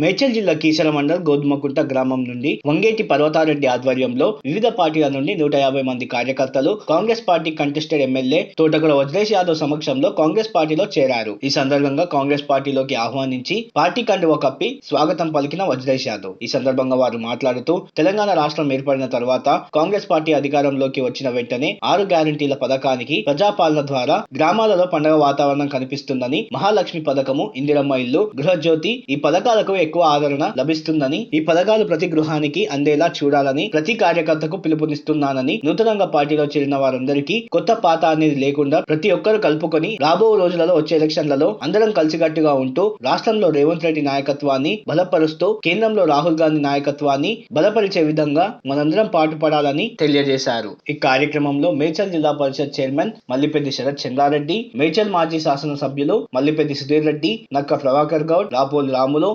మేడ్చల్ జిల్లా కీసర మండల్ గోధుమకుంట గ్రామం నుండి వంగేటి పర్వతారెడ్డి ఆధ్వర్యంలో వివిధ పార్టీల నుండి నూట యాభై మంది కార్యకర్తలు Congress party contested MLA Thotakula Vajresh Yadav సమక్షంలో కాంగ్రెస్ పార్టీలో చేరారు. ఈ సందర్భంగా కాంగ్రెస్ పార్టీలోకి ఆహ్వానించి పార్టీ కండువ కప్పి స్వాగతం పలికిన వజ్రేష్ యాదవ్. ఈ సందర్భంగా వారు మాట్లాడుతూ తెలంగాణ రాష్ట్రం ఏర్పడిన తర్వాత కాంగ్రెస్ పార్టీ అధికారంలోకి వచ్చిన వెంటనే ఆరు గ్యారంటీల పథకానికి ప్రజాపాలన ద్వారా గ్రామాలలో పండగ వాతావరణం కనిపిస్తుందని మహాలక్ష్మి పథకము ఇందిరమ్మ ఇల్లు గృహజ్యోతి ఈ పథకాలకు ఎక్కువ ఆదరణ లభిస్తుందని ఈ పథకాలు ప్రతి గృహానికి అందేలా చూడాలని ప్రతి కార్యకర్తకు పిలుపునిస్తున్నానని నూతనంగా పార్టీలో చేరిన వారందరికీ కొత్త పాత అనేది లేకుండా ప్రతి ఒక్కరు కలుపుకొని రాబో రోజులలో వచ్చే ఎలక్షన్లలో అందరం కలిసికట్టుగా ఉంటూ రాష్ట్రంలో రేవంత్ రెడ్డి నాయకత్వాన్ని బలపరుస్తూ కేంద్రంలో రాహుల్ గాంధీ నాయకత్వాన్ని బలపరిచే విధంగా మనందరం పాటుపడాలని తెలియజేశారు. ఈ కార్యక్రమంలో మేచల్ జిల్లా పరిషత్ చైర్మన్ మల్లిపెద్ది శరత్ చంద్రారెడ్డి మేచల్ మాజీ శాసనసభ్యులు మల్లిపెద్ది సుధీర్ రెడ్డి నక్క ప్రభాకర్ గౌడ్ రాపోలు రాములు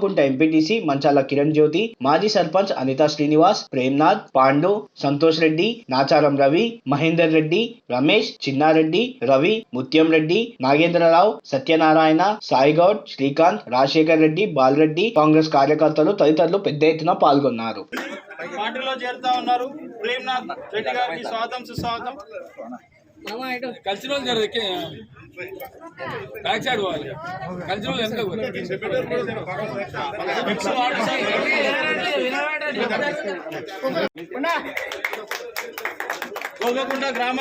గోధుమకుంట ఎంపీటీసీ మంచాల కిరణ్ జ్యోతి మాజీ సర్పంచ్ అనితా శ్రీనివాస్ ప్రేమ్నాథ్ పాండు సంతోష్ రెడ్డి నాచారం రవి మహేందర్ రెడ్డి రమేష్ చిన్నారెడ్డి రవి ముత్యం రెడ్డి నాగేంద్రరావు సత్యనారాయణ సాయిగౌడ్ శ్రీకాంత్ రాజశేఖర్ రెడ్డి బాలరెడ్డి కాంగ్రెస్ కార్యకర్తలు తదితరులు పెద్ద ఎత్తున పాల్గొన్నారు. పార్టీలో చేరుతా ఉన్నారు ప్రేమ్నాథ్ రెడ్డి గారికి స్వాగతం సుస్వాగతం. కలిసిన వాళ్ళు జర ఎక్కి. బ్యాక్ సైడ్ పోవాలి. కలిసిన వాళ్ళు ఎంత మిక్స్ వార్డు గోగకుంట గ్రామ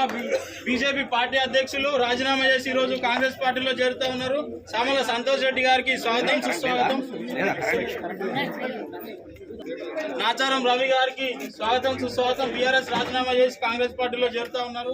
బీజేపీ పార్టీ అధ్యక్షులు రాజీనామా చేసి ఈ రోజు కాంగ్రెస్ పార్టీలో చేరుతా ఉన్నారు. సామల సంతోష్ రెడ్డి గారికి స్వాగతం సుస్వాగతం. నాచారం రవి గారికి స్వాగతం సుస్వాగతం. బీఆర్ఎస్ రాజీనామా చేసి కాంగ్రెస్ పార్టీలో చేరుతా ఉన్నారు.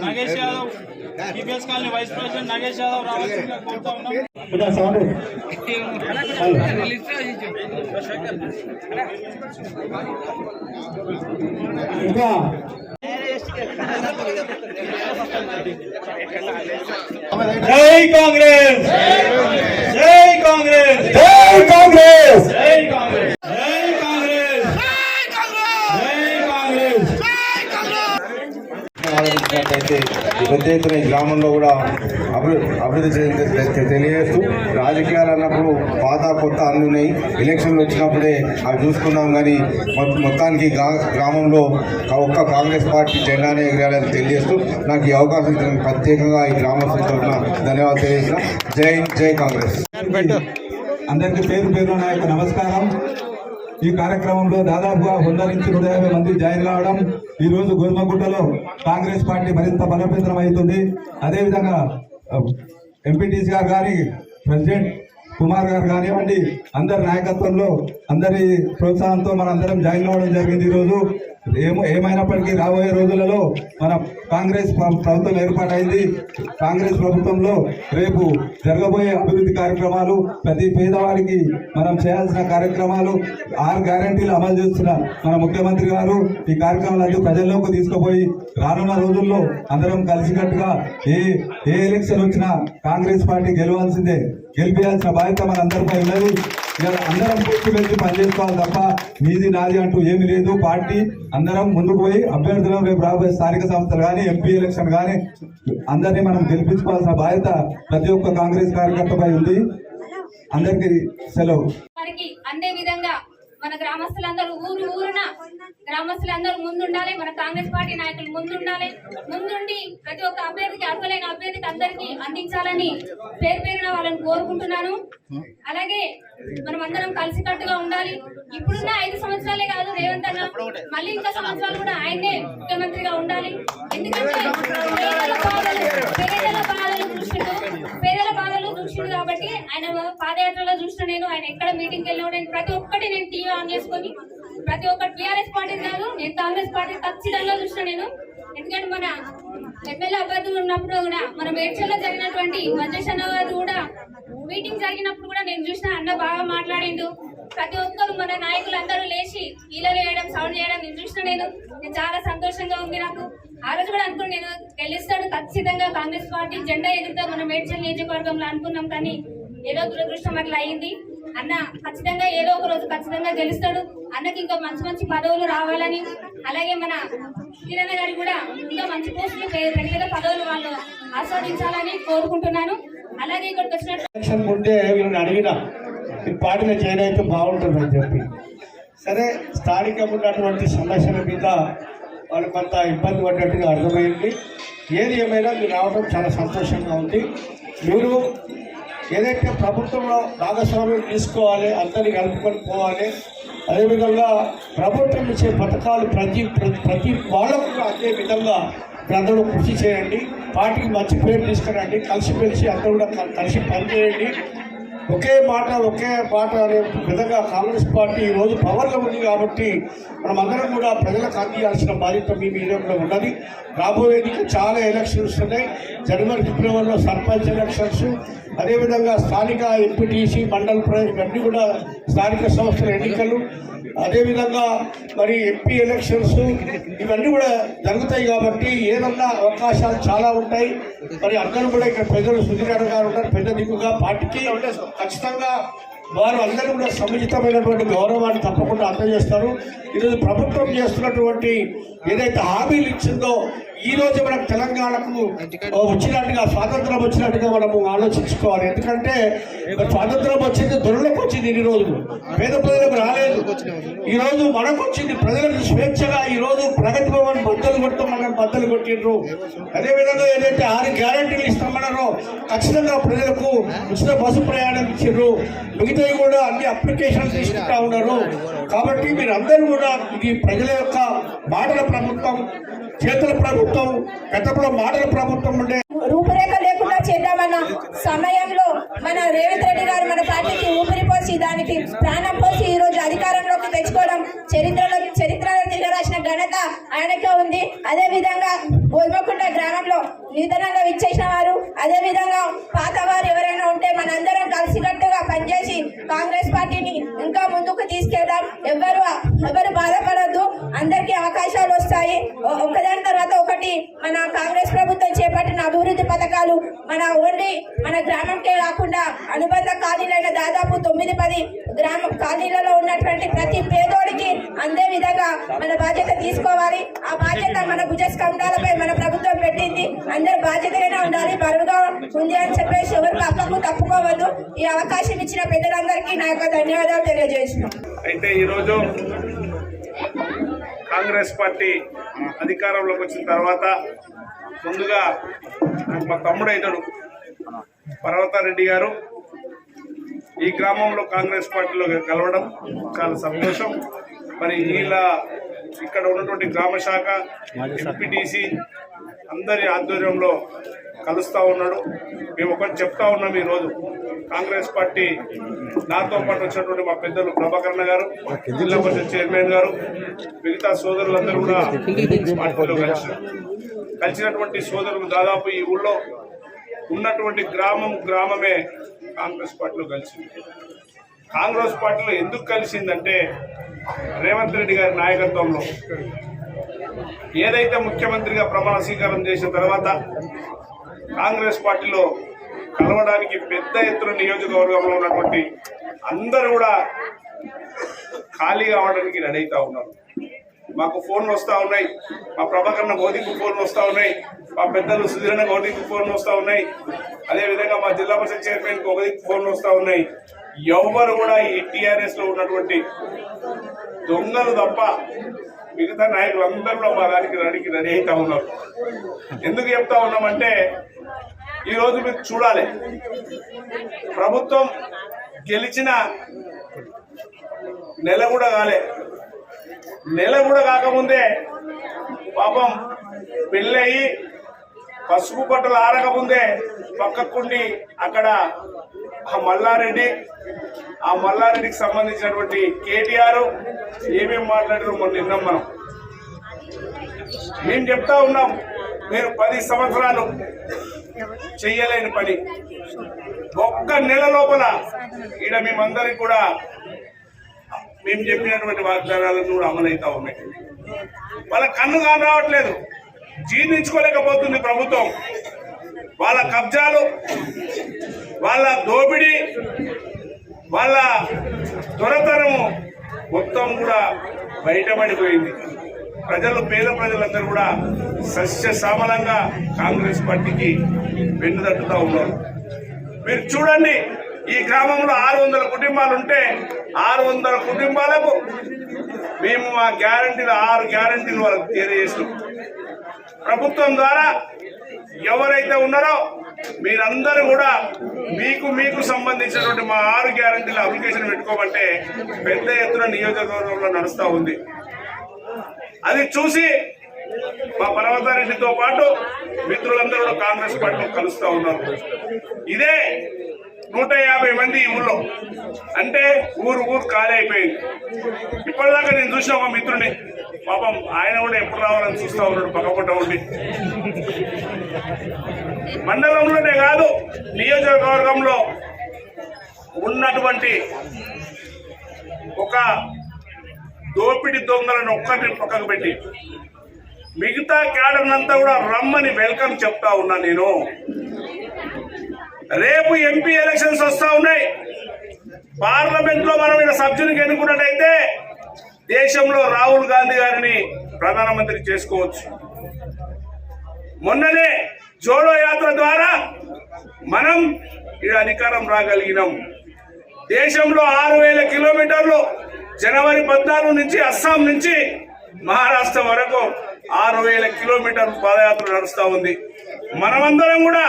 Nagesh Yadav CPS colony vice president Nagesh Yadav రావాల్సిందిగా కోరుతా ఉన్నాం. ఇంకా జై కాంగ్రెస్ జై కాంగ్రెస్ జై కాంగ్రెస్ జై కాంగ్రెస్ జై కాంగ్రెస్ జై కాంగ్రెస్ ఆలోచించినట్లయితే ఈ పెద్ద ఎత్తున ఈ గ్రామంలో కూడా అభివృద్ధి అభివృద్ధి తెలియజేస్తూ రాజకీయాలు అన్నప్పుడు పాత కొత్త అన్ని ఉన్నాయి. ఎలక్షన్లు వచ్చినప్పుడే అవి చూసుకున్నాం కానీ మొత్తానికి గ్రామంలో ఒక్క కాంగ్రెస్ పార్టీ జెండానే ఎగరాలని తెలియజేస్తూ నాకు ఈ అవకాశం ఇచ్చిన ప్రత్యేకంగా ఈ గ్రామస్తుల తరఫున ధన్యవాదాలు తెలియజేసిన జై జై కాంగ్రెస్. అందరికీ పేరు పేరు నా యొక్క నమస్కారం. ఈ కార్యక్రమంలో దాదాపుగా వంద నుంచి నూట యాభై మంది జాయిన్ కావడం ఈ రోజు గోధుమగుట్టలో కాంగ్రెస్ పార్టీ మరింత బలోపేతం అవుతుంది అదేవిధంగా ఎంపీటీసీ గారు కానీ ప్రెసిడెంట్ కుమార్ గారు కానివ్వండి అందరి నాయకత్వంలో అందరి ప్రోత్సాహంతో మన అందరం జాయిన్ అవ్వడం జరిగింది ఈరోజు ఏమో ఏమైనప్పటికీ రాబోయే రోజులలో మన కాంగ్రెస్ ప్రభుత్వం ఏర్పాటైంది. కాంగ్రెస్ ప్రభుత్వంలో రేపు జరగబోయే అభివృద్ధి కార్యక్రమాలు ప్రతి పేదవాడికి మనం చేయాల్సిన కార్యక్రమాలు ఆరు గ్యారంటీలు అమలు చేస్తున్న మన ముఖ్యమంత్రి గారు ఈ కార్యక్రమాలన్నీ ప్రజల్లోకి తీసుకుపోయి రానున్న రోజుల్లో అందరం కలిసికట్టుగా ఏ ఏ ఎలక్షన్ వచ్చినా కాంగ్రెస్ పార్టీ గెలవాల్సిందే. గెలిపించాల్సిన బాధ్యత మనందరిపై ఉన్నది. ఇలా అందరం పూర్తి వెళ్ళి పనిచేసుకోవాలి తప్ప మీది నాది అంటూ ఏమీ లేదు. పార్టీ అందరం ముందుకు పోయి అభ్యర్థులను రేపు రాబోయే స్థానిక సంస్థలు కానీ ఎంపీ ఎలక్షన్ కానీ అందరినీ మనం గెలిపించుకోవాల్సిన బాధ్యత ప్రతి ఒక్క కాంగ్రెస్ కార్యకర్తపై ఉంది. అందరికీ సెలవు. అందే విధంగా మన గ్రామస్తులందరూ ఊరు ఊరున గ్రామస్తులందరూ ముందుండాలి మన కాంగ్రెస్ పార్టీ నాయకులు ముందుండాలి. ముందుండి ప్రతి ఒక్క అభ్యర్థికి అర్హులైన అభ్యర్థికి అందరికీ అందించాలని పేరు పేరున వాళ్ళని కోరుకుంటున్నాను. అలాగే మనం అందరం కలిసికట్టుగా ఉండాలి. ఇప్పుడున్న ఐదు సంవత్సరాలే కాదు రేవంత్ అన్న మళ్ళీ ఇంకా సంవత్సరాలు కూడా ఆయనే ముఖ్యమంత్రిగా ఉండాలి. ఎందుకంటే పేదల బాధలు పేదల బాధలు చూసిండు పేదల బాధలు చూసిండు కాబట్టి ఆయన పాదయాత్రలో చూసిన నేను ఆయన ఎక్కడ మీటింగ్ వెళ్ళినా నేను ప్రతి ఒక్కటి నేను టీవీ ఆన్ చేసుకొని ప్రతి ఒక్క టీఆర్ఎస్ పార్టీ కాదు నేను కాంగ్రెస్ పార్టీ ఖచ్చితంగా చూసిన నేను. ఎందుకంటే మన ఎమ్మెల్యే అభ్యర్థులు ఉన్నప్పుడు కూడా మన మేడ్చల్లో జరిగినటువంటి మధ్యశన గారు కూడా మీటింగ్ జరిగినప్పుడు కూడా నేను చూసిన అన్న బాగా మాట్లాడిండు. ప్రతి ఒక్కరు మన నాయకులందరూ లేచి ఈలలు వేయడం సౌండ్ చేయడం నేను చూసిన నేను. నేను చాలా సంతోషంగా ఉంది నాకు. ఆ రోజు కూడా అనుకుని నేను గెలుస్తాడు ఖచ్చితంగా కాంగ్రెస్ పార్టీ జెండా ఎగురుతా మన మేడ్చల్ నియోజకవర్గంలో అనుకున్నాం కానీ ఏదో దురదృష్టం అట్లా అయింది. అన్న ఖచ్చితంగా ఏదో ఒక రోజు ఖచ్చితంగా గెలుస్తాడు. అన్నకి ఇంకా మంచి మంచి పదవులు రావాలని. అలాగే మన కిరణ్ గారి కూడా ఇంకా మంచి పోస్టులు పెద్ద పెద్ద పదవులు వాళ్ళు ఆస్వాదించాలని కోరుకుంటున్నాను. అలాగే ఇక్కడికి వచ్చినట్టు ఎలక్షన్ ముందే వీళ్ళని అడిగిన ఈ పార్టీలో జాయిన్ అయితే బాగుంటుందని చెప్పి. సరే స్థానికంగా ఉన్నటువంటి సమస్యల మీద వాళ్ళు కొంత ఇబ్బంది పడ్డట్టుగా అర్థమైంది. ఏది ఏమైనా మీరు రావడం చాలా సంతోషంగా ఉంది. మీరు ఏదైతే ప్రభుత్వంలో భాగస్వామ్యం తీసుకోవాలి అందరినీ కలుపుకొని పోవాలి అదేవిధంగా ప్రభుత్వం ఇచ్చే పథకాలు ప్రతి ప్రతి- ప్రతి వాళ్ళకు అదే విధంగా మీరందరూ కృషి చేయండి పార్టీకి మంచి పేరు తీసుకురండి కలిసిమెలిసి అందరూ కూడా కలిసి పనిచేయండి. ఒకే మాట ఒకే మాట అనే విధంగా కాంగ్రెస్ పార్టీ ఈ రోజు పవర్లో ఉంది కాబట్టి మనం అందరం కూడా ప్రజలకు అందించాల్సిన బాధ్యత మీ మీద కూడా ఉన్నది. రాబోయేది చాలా ఎలక్షన్స్ ఉన్నాయి. జనవరి ఫిబ్రవరిలో సర్పంచ్ ఎలక్షన్స్ అదేవిధంగా స్థానిక ఎంపీటీసీ మండల ప్రజలు ఇవన్నీ కూడా స్థానిక సంస్థల ఎన్నికలు. అదేవిధంగా మరి ఎంపీ ఎలక్షన్స్ ఇవన్నీ కూడా జరుగుతాయి కాబట్టి ఏదన్నా అవకాశాలు చాలా ఉంటాయి. మరి అందరూ కూడా ఇక్కడ ప్రజలు సుధీరణ గారు ఉన్నారు పెద్ద దిగుగా పార్టీకి. ఖచ్చితంగా వారు అందరూ కూడా సముచితమైనటువంటి గౌరవాన్ని తప్పకుండా అందజేస్తారు. ఈరోజు ప్రభుత్వం చేస్తున్నటువంటి ఏదైతే హామీలు ఇచ్చిందో ఈ రోజు మనకు తెలంగాణకు వచ్చినట్టుగా స్వాతంత్రం వచ్చినట్టుగా మనము ఆలోచించుకోవాలి. ఎందుకంటే స్వాతంత్రం వచ్చింది దొరలకు వచ్చింది ఇన్ని రోజులు. పేద ప్రజలకు రాలేదు. ఈ రోజు మనకు వచ్చింది ప్రజలకు స్వేచ్ఛగా ఈ రోజు ప్రగతి భవన్ బద్దలు కొట్టమన్నారు బద్దలు కొట్టిండ్రు. అదేవిధంగా ఏదైతే ఆరు గ్యారంటీలు ఇస్తామన్నారో ఖచ్చితంగా ప్రజలకు ఉచిత బస్సు ప్రయాణం ఇచ్చిండ్రు. మిగతావి కూడా అన్ని అప్లికేషన్లు తీసుకుంటా ఉన్నారు. కాబట్టి మీరు అందరూ కూడా ఇది ప్రజల యొక్క మాటల ప్రభుత్వం చేతుల ప్రభుత్వం గతంలో మాటల ప్రభుత్వం ఉండే రూపురేఖ లేకుండా చేద్దామన్న సమయంలో మన రేవంత్ రెడ్డి గారు మన పార్టీకి ఊపిరి పోసి దానికి ప్రాణం పోసి ఈ రోజు అధికారంలోకి తెచ్చుకోవడం చరిత్రలో చరిత్రలో తిరగరాసిన ఘనత ఆయనకే ఉంది. అదే విధంగా గోల్మకుంట గ్రామంలో నిధనంగా విచ్చేసిన వారు. అదే విధంగా పాత వారు ఎవరైనా ఉంటే మనందరం కలిసికట్టుగా పనిచేసి కాంగ్రెస్ పార్టీని ఇంకా ముందుకు తీసుకెళ్దాం. ఎవరు ఎవరు బాధపడద్దు. అందరికీ అవకాశాలు వస్తాయి. ఒకదాని తర్వాత ఒకటి మన కాంగ్రెస్ ప్రభుత్వం చేపట్టిన అభివృద్ధి పథకాలు మన ఓన్లీ మన గ్రామంకే కాకుండా అనుబంధ ఖాళీలైన దాదాపు తొమ్మిది పది గ్రామ ఖాళీలలో ఉన్నటువంటి ప్రతి పేదోడికి అందే విధంగా మన బాధ్యత తీసుకోవాలి. ఆ బాధ్యత మన భుజస్కంధాలపై మన ప్రభుత్వం పెట్టింది. అందరు బాధ్యతగానే ఉండాలి బరువుగా ఉంది అని చెప్పేసి ఎవరు తప్పకు తప్పుకోవద్దు. ఈ అవకాశం ఇచ్చిన పెద్దలందరికీ నా యొక్క ధన్యవాదాలు తెలియజేస్తున్నాను అయితే ఈరోజు కాంగ్రెస్ పార్టీ అధికారంలోకి వచ్చిన తర్వాత ముందుగా మా తమ్ముడు అవుతాడు పర్వతారెడ్డి గారు. ఈ గ్రామంలో కాంగ్రెస్ పార్టీలో కలవడం చాలా సంతోషం. మరి వీళ్ళ ఇక్కడ ఉన్నటువంటి గ్రామ శాఖ ఎంపీటీసీ అందరి ఆధ్వర్యంలో కలుస్తూ ఉన్నాడు. మేము ఒకటి చెప్తా ఉన్నాం ఈరోజు. కాంగ్రెస్ పార్టీ నాతో పాటు వచ్చినటువంటి మా పెద్దలు ప్రభాకరణ గారు జిల్లా పరిషత్ చైర్మన్ గారు మిగతా సోదరులందరూ కూడా పార్టీలో కలిసి కలిసినటువంటి సోదరులు దాదాపు ఈ ఊళ్ళో ఉన్నటువంటి గ్రామం గ్రామమే కాంగ్రెస్ పార్టీలో కలిసింది. కాంగ్రెస్ పార్టీలో ఎందుకు కలిసిందంటే రేవంత్ రెడ్డి గారి నాయకత్వంలో ఏదైతే ముఖ్యమంత్రిగా ప్రమాణ స్వీకారం చేసిన తర్వాత కాంగ్రెస్ పార్టీలో కలవడానికి పెద్ద ఎత్తున నియోజకవర్గంలో ఉన్నటువంటి అందరూ కూడా ఖాళీ కావడానికి రెడీ అవుతా ఉన్నారు. మాకు ఫోన్లు వస్తూ ఉన్నాయి. మా ప్రభాకరణ గోధికి ఫోన్లు వస్తూ ఉన్నాయి. మా పెద్దలు సుధీరణ గోధికి ఫోన్లు వస్తూ ఉన్నాయి. అదేవిధంగా మా జిల్లా పరిషత్ చైర్మన్ గోధికి ఫోన్లు వస్తూ ఉన్నాయి. ఎవ్వరు కూడా ఈ టీఆర్ఎస్లో ఉన్నటువంటి దొంగలు తప్ప మిగతా నాయకులందరూ మా దానికి రెడీకి రెడీ అవుతా ఉన్నారు. ఎందుకు చెప్తా ఉన్నామంటే ఈరోజు మీరు చూడాలి. ప్రభుత్వం గెలిచిన నెల కూడా కాలే. నెల కూడా కాకముందే పాపం పెళ్ళయి పసుపు బట్టలు ఆరకముందే పక్కకుండి అక్కడ ఆ మల్లారెడ్డి ఆ మల్లారెడ్డికి సంబంధించినటువంటి కేటీఆర్ ఏమేమి మాట్లాడారు మొన్న విన్నాం మనం. మేము చెప్తా ఉన్నాం మీరు పది సంవత్సరాలు చెయ్యలేని పని. ఒక్క నెల లోపల ఈడ మేమందరికి కూడా మేము చెప్పినటువంటి వాగ్దానాలను కూడా అమలవుతా ఉన్నాయి. వాళ్ళ కన్ను కాని రావట్లేదు జీర్ణించుకోలేకపోతుంది ప్రభుత్వం. వాళ్ళ కబ్జాలు వాళ్ళ దోపిడీ వాళ్ళ దొరతనము మొత్తం కూడా బయటపడిపోయింది. ప్రజలు పేద ప్రజలందరూ కూడా సస్య సామలంగా కాంగ్రెస్ పార్టీకి వెన్నుదట్టుతా ఉన్నారు. మీరు చూడండి ఈ గ్రామంలో ఆరు వందల కుటుంబాలు ఉంటే ఆరు వందల కుటుంబాలకు మేము మా గ్యారంటీలు ఆరు గ్యారంటీలు వాళ్ళకి తెలియజేస్తున్నాం ప్రభుత్వం ద్వారా ఎవరైతే ఉన్నారో మీరందరూ కూడా మీకు మీకు సంబంధించినటువంటి మా ఆరు గ్యారంటీల అప్లికేషన్ పెట్టుకోమంటే పెద్ద ఎత్తున నియోజకవర్గంలో నడుస్తూ ఉంది. అది చూసి మా పర్వతారెడ్డితో పాటు మిత్రులందరూ కూడా కాంగ్రెస్ పార్టీలో కలుస్తూ ఉన్నారు. ఇదే నూట యాభై మంది ఈ ఊళ్ళో. అంటే ఊరు ఊరు ఖాళీ అయిపోయింది. ఇప్పటిదాకా నేను చూసిన ఒక మిత్రుడిని. పాపం ఆయన కూడా ఎప్పుడు రావాలని చూస్తూ ఉన్నాడు పక్కపట్ట ఉండి. మండలంలోనే కాదు నియోజకవర్గంలో ఉన్నటువంటి ఒక దోపిడి దొంగలను ఒక్కరిని పక్కకు పెట్టి మిగతా క్యాడర్నంతా కూడా రమ్మని వెల్కమ్ చెప్తా ఉన్నా నేను. రేపు ఎంపీ ఎలక్షన్స్ వస్తా ఉన్నాయి. పార్లమెంట్లో మనం ఇక్కడ సభ్యునికి ఎన్నుకున్నట్టయితే దేశంలో రాహుల్ గాంధీ గారిని ప్రధానమంత్రి చేసుకోవచ్చు. మొన్ననే జోడో యాత్ర ద్వారా మనం ఈ అధికారం రాగలిగినాం. దేశంలో ఆరు వేల కిలోమీటర్లు జనవరి పద్నాలుగు నుంచి అస్సాం నుంచి మహారాష్ట్ర వరకు ఆరు వేల కిలోమీటర్లు పాదయాత్ర నడుస్తూ ఉంది. మనమందరం కూడా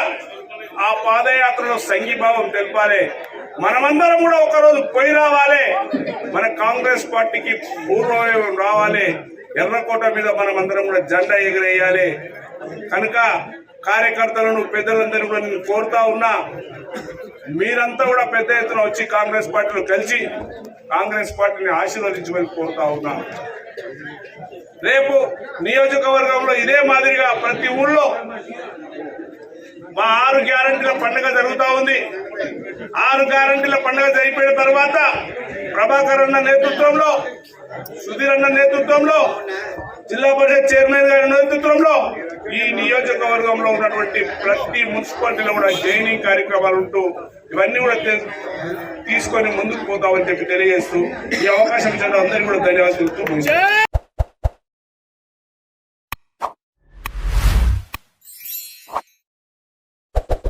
ఆ పాదయాత్రలో సంఘీభావం తెలపాలి. మనమందరం కూడా ఒకరోజు పోయి రావాలి. మన కాంగ్రెస్ పార్టీకి పూర్వం రావాలి. ఎర్రకోట మీద మనమందరం కూడా జెండా ఎగిరేయాలి. కనుక కార్యకర్తలను పెద్దలందరూ కూడా నేను కోరుతా ఉన్నా మీరంతా కూడా పెద్ద ఎత్తున వచ్చి కాంగ్రెస్ పార్టీలో కలిసి కాంగ్రెస్ పార్టీని ఆశీర్వదించమని కోరుతా ఉన్నా. రేపు నియోజకవర్గంలో ఇదే మాదిరిగా ప్రతి ఊళ్ళో మా ఆరు గ్యారంటీల పండుగ జరుగుతా ఉంది. ఆరు గ్యారంటీల పండుగ జరిగిపోయిన తర్వాత ప్రభాకర్ అన్న నేతృత్వంలో సుధీర్ అన్న నేతృత్వంలో జిల్లా పరిషత్ చైర్మన్ గారి నేతృత్వంలో ఈ నియోజకవర్గంలో ఉన్నటువంటి ప్రతి మున్సిపాలిటీలో కూడా జైనింగ్ కార్యక్రమాలు ఉంటూ ఇవన్నీ కూడా తీసుకొని ముందుకు పోతామని చెప్పి తెలియజేస్తూ ఈ అవకాశం ఇచ్చిన అందరికీ కూడా ధన్యవాదాలు